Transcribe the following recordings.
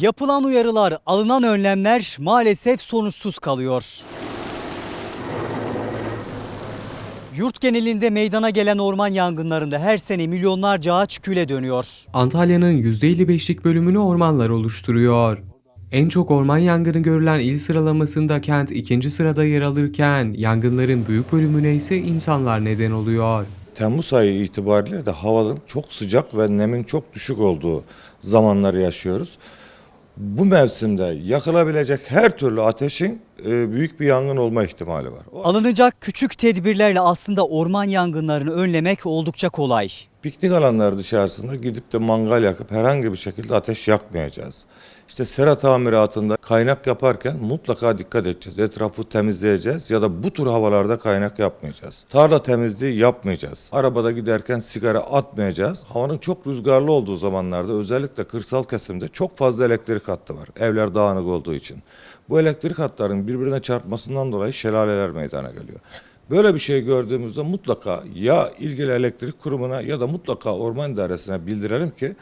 Yapılan uyarılar, alınan önlemler maalesef sonuçsuz kalıyor. Yurt genelinde meydana gelen orman yangınlarında her sene milyonlarca ağaç küle dönüyor. Antalya'nın %55'lik bölümünü ormanlar oluşturuyor. En çok orman yangını görülen il sıralamasında kent ikinci sırada yer alırken yangınların büyük bölümüne ise insanlar neden oluyor. Temmuz ayı itibariyle de havanın çok sıcak ve nemin çok düşük olduğu zamanları yaşıyoruz. Bu mevsimde yakılabilecek her türlü ateşin büyük bir yangın olma ihtimali var. O Alınacak küçük tedbirlerle aslında orman yangınlarını önlemek oldukça kolay. piknik alanları dışarısında gidip de mangal yakıp herhangi bir şekilde ateş yakmayacağız. İşte sera tamiratında kaynak yaparken mutlaka dikkat edeceğiz. Etrafı temizleyeceğiz ya da bu tür havalarda kaynak yapmayacağız. Tarla temizliği yapmayacağız. Arabada giderken sigara atmayacağız. Havanın çok rüzgarlı olduğu zamanlarda özellikle kırsal kesimde çok fazla elektrik hattı var. Evler dağınık olduğu için. Bu elektrik hatlarının birbirine çarpmasından dolayı şelaleler meydana geliyor. Böyle bir şey gördüğümüzde mutlaka ya ilgili elektrik kurumuna ya da mutlaka orman idaresine bildirelim ki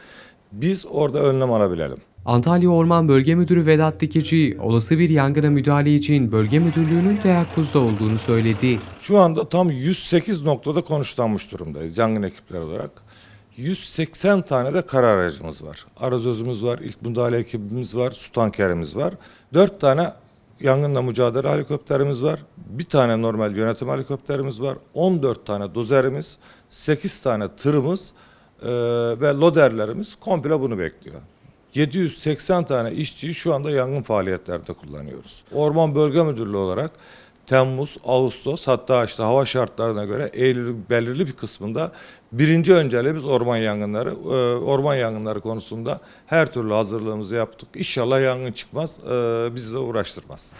biz orada önlem alabilelim. Antalya Orman Bölge Müdürü Vedat Dikici, olası bir yangına müdahale için bölge müdürlüğünün teyakkuzda olduğunu söyledi. Şu anda tam 108 noktada konuşlanmış durumdayız yangın ekipleri olarak. 180 tane de karar aracımız var. Arazözümüz var, ilk müdahale ekibimiz var, su tankerimiz var. 4 tane yangınla mücadele helikopterimiz var. Bir tane normal yönetim helikopterimiz var. 14 tane dozerimiz, 8 tane tırımız eee, ve loderlerimiz komple bunu bekliyor. 780 tane işçiyi şu anda yangın faaliyetlerinde kullanıyoruz. Orman Bölge Müdürlüğü olarak Temmuz, Ağustos hatta işte hava şartlarına göre Eylül'ün belirli bir kısmında birinci önceliğimiz orman yangınları. Ee, Orman yangınları konusunda her türlü hazırlığımızı yaptık. İnşallah yangın çıkmaz, ee, bizi de uğraştırmaz.